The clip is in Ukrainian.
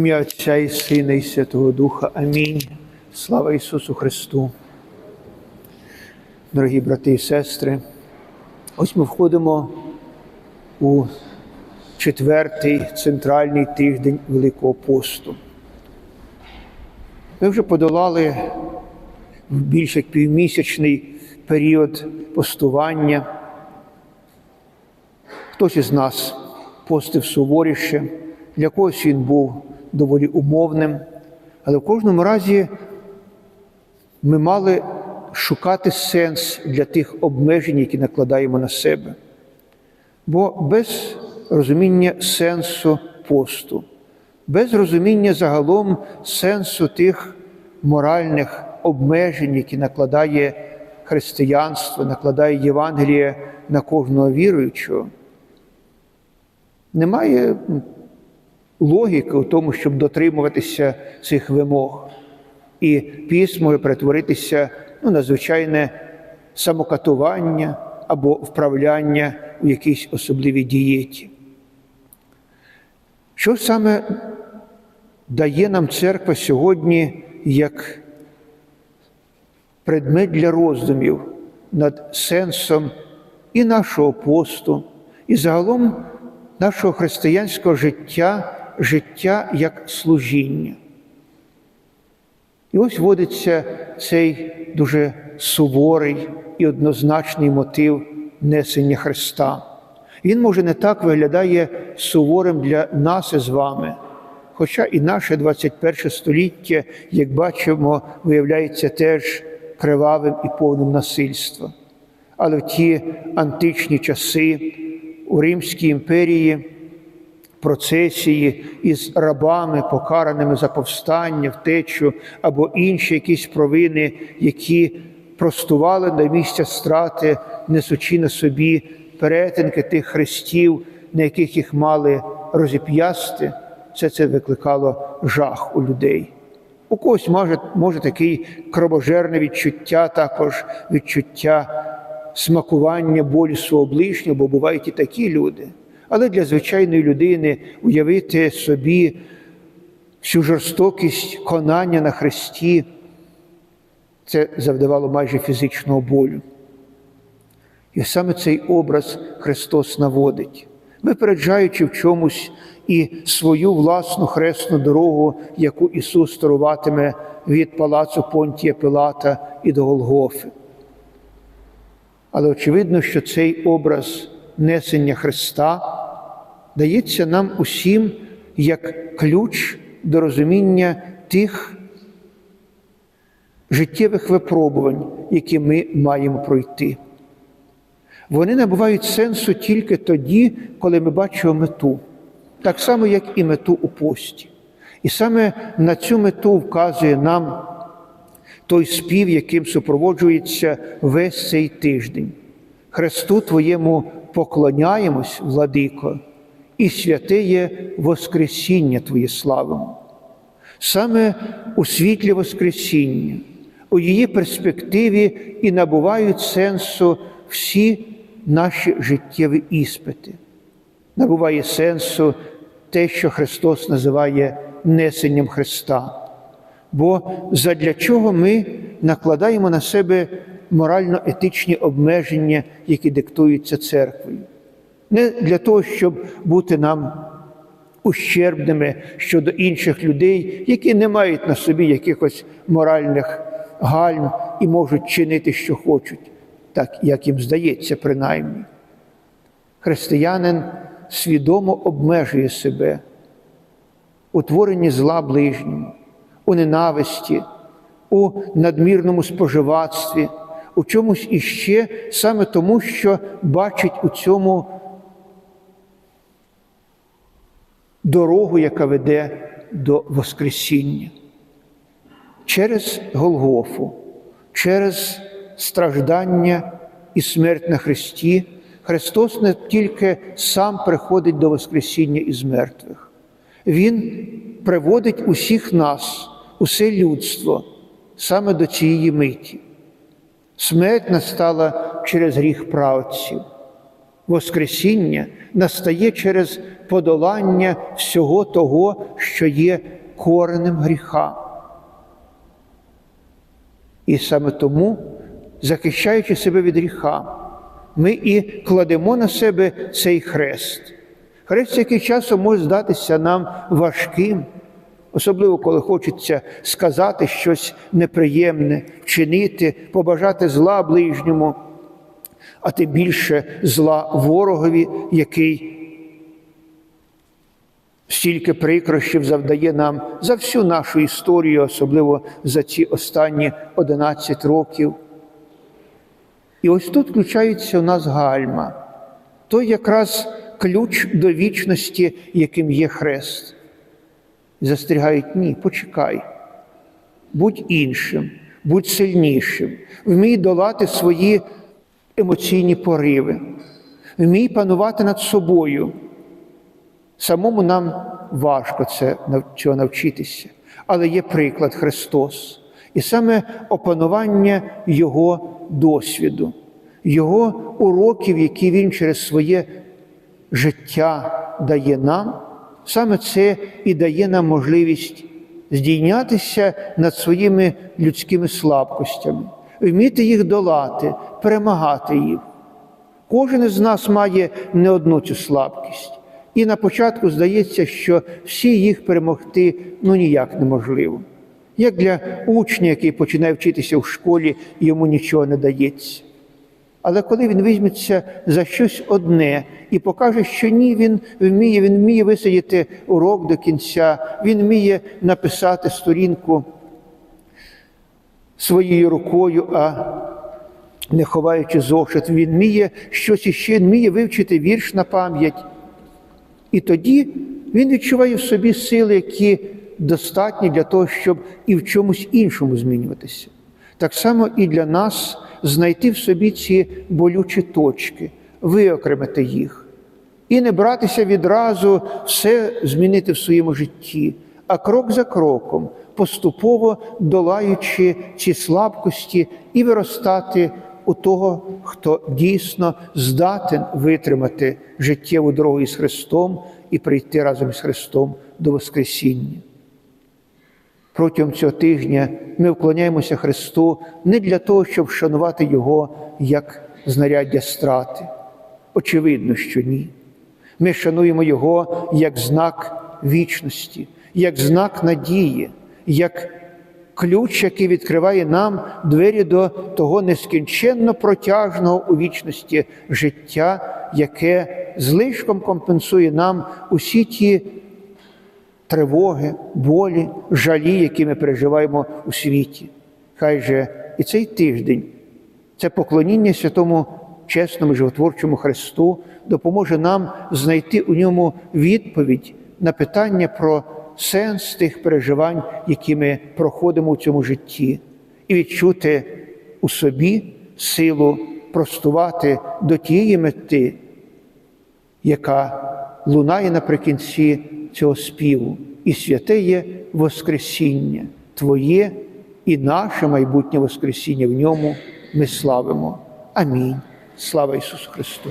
Ім'я Отця і Сина, і Святого Духа. Амінь. Слава Ісусу Христу. Дорогі брати і сестри, ось ми входимо у четвертий центральний тиждень Великого посту. Ми вже подолали більш як півмісячний період постування. Хтось із нас постив суворіше, для когось він був доволі умовним, але в кожному разі ми мали шукати сенс для тих обмежень, які накладаємо на себе. Бо без розуміння сенсу посту, без розуміння загалом сенсу тих моральних обмежень, які накладає християнство, накладає Євангеліє на кожного віруючого, немає логіки у тому, щоб дотримуватися цих вимог. І піст може перетворитися ну, на звичайне самокатування або вправляння у якійсь особливій дієті. Що саме дає нам церква сьогодні як предмет для роздумів над сенсом і нашого посту, і загалом нашого християнського життя, життя як служіння? І ось вводиться цей дуже суворий і однозначний мотив несення Христа. Він, може, не так виглядає суворим для нас із вами, хоча і наше 21 століття, як бачимо, виявляється теж кривавим і повним насильства. Але в ті античні часи у Римській імперії процесії із рабами, покараними за повстання, втечу або інші якісь провини, які простували до місця страти, несучи на собі перетинки тих хрестів, на яких їх мали розіп'ясти, все це викликало жах у людей. У когось може, може такий кровожерне відчуття, також відчуття смакування болі свого ближнього, бо бувають і такі люди. Але для звичайної людини уявити собі всю жорстокість конання на хресті, це завдавало майже фізичного болю. І саме цей образ Христос наводить, випереджаючи в чомусь і свою власну хресну дорогу, яку Ісус старуватиме від палацу Понтія Пилата і до Голгофи. Але очевидно, що цей образ несення Христа дається нам усім як ключ до розуміння тих життєвих випробувань, які ми маємо пройти. Вони набувають сенсу тільки тоді, коли ми бачимо мету, так само, як і мету у пості. І саме на цю мету вказує нам той спів, яким супроводжується весь цей тиждень. Христу Твоєму поклоняємось, владико, і святе є Воскресіння Твоє славимо. Саме у світлі Воскресіння, у її перспективі і набувають сенсу всі наші життєві іспити. Набуває сенсу те, що Христос називає несенням Христа. Бо задля чого ми накладаємо на себе морально-етичні обмеження, які диктуються церквою. Не для того, щоб бути нам ущербними щодо інших людей, які не мають на собі якихось моральних гальм і можуть чинити, що хочуть, так як їм здається, принаймні. Християнин свідомо обмежує себе у творенні зла ближньому, у ненависті, у надмірному споживацтві, у чомусь іще саме тому, що бачить у цьому дорогу, яка веде до Воскресіння. Через Голгофу, через страждання і смерть на Христі, Христос не тільки сам приходить до Воскресіння із мертвих, Він приводить усіх нас, усе людство саме до цієї миті. Смерть настала через гріх правців. Воскресіння настає через подолання всього того, що є коренем гріха. І саме тому, захищаючи себе від гріха, ми і кладемо на себе цей хрест. Хрест, який часом може здатися нам важким, особливо коли хочеться сказати щось неприємне, вчинити, побажати зла ближньому, а тим більше зла ворогові, який стільки прикрощів завдає нам за всю нашу історію, особливо за ці останні 11 років. І ось тут включається у нас гальма, той якраз ключ до вічності, яким є хрест. Застерігають ні, почекай, будь іншим, будь сильнішим, вмій долати свої емоційні пориви, вмій панувати над собою. Самому нам важко це, цього навчитися, але є приклад Христос. І саме опанування Його досвіду, Його уроків, які Він через своє життя дає нам, саме це і дає нам можливість здійнятися над своїми людськими слабкостями, вміти їх долати, перемагати їх. Кожен із нас має не одну цю слабкість. І на початку здається, що всі їх перемогти ну ніяк неможливо. Як для учня, який починає вчитися в школі, йому нічого не дається. Але коли він візьметься за щось одне і покаже, що ні, він вміє, він вміє висадити урок до кінця, він вміє написати сторінку своєю рукою, а не ховаючи зошит, він вміє щось іще, вміє вивчити вірш на пам'ять. І тоді він відчуває в собі сили, які достатні для того, щоб і в чомусь іншому змінюватися. Так само і для нас знайти в собі ці болючі точки, виокремити їх і не братися відразу все змінити в своєму житті, а крок за кроком, поступово долаючи ці слабкості і виростати у того, хто дійсно здатен витримати життєву дорогу із Христом і прийти разом з Христом до Воскресіння. Протягом цього тижня ми вклоняємося Христу не для того, щоб вшанувати Його як знаряддя страти. Очевидно, що ні. Ми шануємо Його як знак вічності, як знак надії, як ключ, який відкриває нам двері до того нескінченно протяжного у вічності життя, яке злишком компенсує нам усі ті тривоги, болі, жалі, які ми переживаємо у світі. Хай же і цей тиждень, це поклоніння святому чесному животворчому Христу допоможе нам знайти у ньому відповідь на питання про сенс тих переживань, які ми проходимо у цьому житті, і відчути у собі силу простувати до тієї мети, яка лунає наприкінці цього співу, і святе є Воскресіння Твоє і наше майбутнє Воскресіння в ньому ми славимо. Амінь. Слава Ісусу Христу!